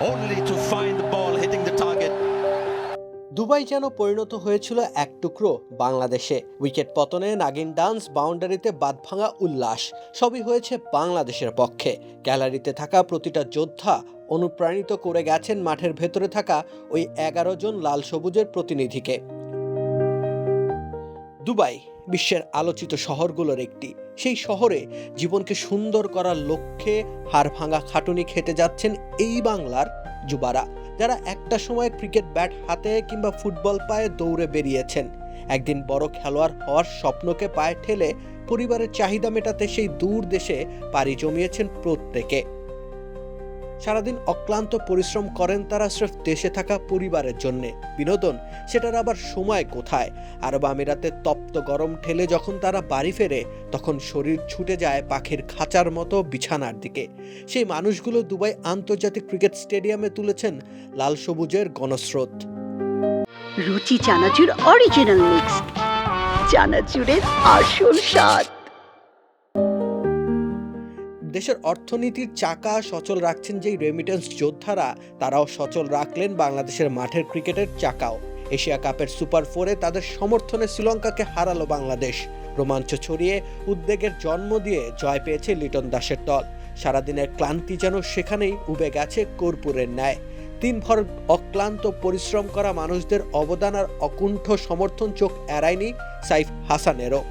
only to find the ball hitting the target. Dubai যেন পরিণত হয়েছিল এক টুকরো বাংলাদেশে। উইকেট পতনে নাগিন ডান্স বাউন্ডারিতে বাদ ভাঙা উল্লাস, সবই হয়েছে বাংলাদেশের পক্ষে। গ্যালারিতে থাকা প্রতিটা যোদ্ধা অনুপ্রাণিত করে গেছেন মাঠের ভেতরে থাকা ওই এগারো জন লাল সবুজের প্রতিনিধিকে। দুবাই বিশ্বের আলোচিত শহরগুলোর একটি। সেই শহরে জীবনকে সুন্দর করার লক্ষ্যে হাড় ভাঙা খাটুনি খেতে যাচ্ছেন এই বাংলার যুবারা, যারা একটা সময় ক্রিকেট ব্যাট হাতে কিংবা ফুটবল পায়ে দৌড়ে বেরিয়েছেন। একদিন বড় খেলোয়াড় হওয়ার স্বপ্নকে পায়ে ঠেলে পরিবারের চাহিদা মেটাতে সেই দূর দেশে পাড়ি জমিয়েছেন প্রত্যেকে। সারাদিন অক্লান্ত পরিশ্রম করেন তারা স্রেফ দেশে থাকা পরিবারের জন্যে। বিনোদন, সেটার আবার সময় কোথায়? আরব আমিরাতে তপ্ত গরম ঠেলে যখন তারা বাড়ি ফেরে, তখন শরীর ছুটে যায় পাখির খাঁচার মতো বিছানার দিকে। সেই মানুষগুলো দুবাই আন্তর্জাতিক ক্রিকেট স্টেডিয়ামে তুলেছেন লাল সবুজের গণস্রোত। রুচি চানাচুর অরিজিনাল মিক্স চানাচুরের আসল স্বাদ। দেশের অর্থনীতির চাকা সচল রাখছেন যেই রেমিটেন্স যোদ্ধারা, তারাও সচল রাখলেন বাংলাদেশের মাঠের ক্রিকেটের চাকাও। এশিয়া কাপের সুপার ফোরে তাদের সমর্থনে শ্রীলঙ্কাকে হারালো বাংলাদেশ। রোমাঞ্চ ছড়িয়ে উদ্বেগের জন্ম দিয়ে জয় পেয়েছে লিটন দাসের দল। সারাদিনের ক্লান্তি যেন সেখানেই উবে গেছে কর্পূরের ন্যায়। দিনভর অক্লান্ত পরিশ্রম করা মানুষদের অবদান আর অকুণ্ঠ সমর্থন চোখ এড়ায়নি সাইফ হাসানেরও।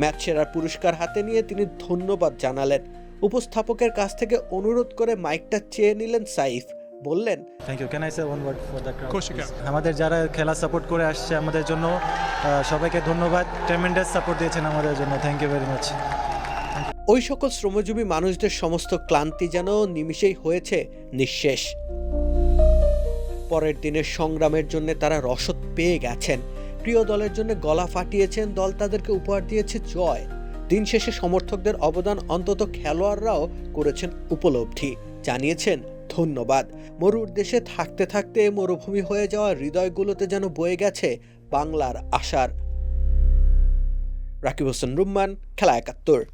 ম্যাচ সেরার পুরস্কার হাতে নিয়ে তিনি ধন্যবাদ জানালেন। উপস্থাপকের কাছ থেকে অনুরোধ করে মাইকটা চেয়ে নিলেন সাইফ। বললেন thank you can I say one word for the can. আমাদের যারা খেলা সাপোর্ট করে আসছে আমাদের জন্য সবাইকে ধন্যবাদ। ট্রেমেন্ডাস সাপোর্ট দিয়েছেন আমাদের জন্য। থ্যাংক ইউ ভেরি মাচ ওই সকল শ্রমজীবী মানুষদের সমস্ত ক্লান্তি যেন নিমিষেই হয়েছে নিঃশেষ। পরের দিনের সংগ্রামের জন্য তারা রসদ পেয়ে গেছেন। প্রিয় দলের জন্য গলা ফাটিয়েছেন দল, তাদেরকে উপহার দিয়েছে জয়। দিন শেষে সমর্থকদের অবদান অন্তত খেলোয়াড়রাও করেছেন উপলব্ধি। জানিয়েছেন, ধন্যবাদ। মরুর দেশে থাকতে থাকতে মরুভূমি হয়ে যাওয়া হৃদয়গুলোতে যেন বয়ে গেছে বাংলার আশার। রাকিব হোসেন রুম্মান, খেলা একাত্তর।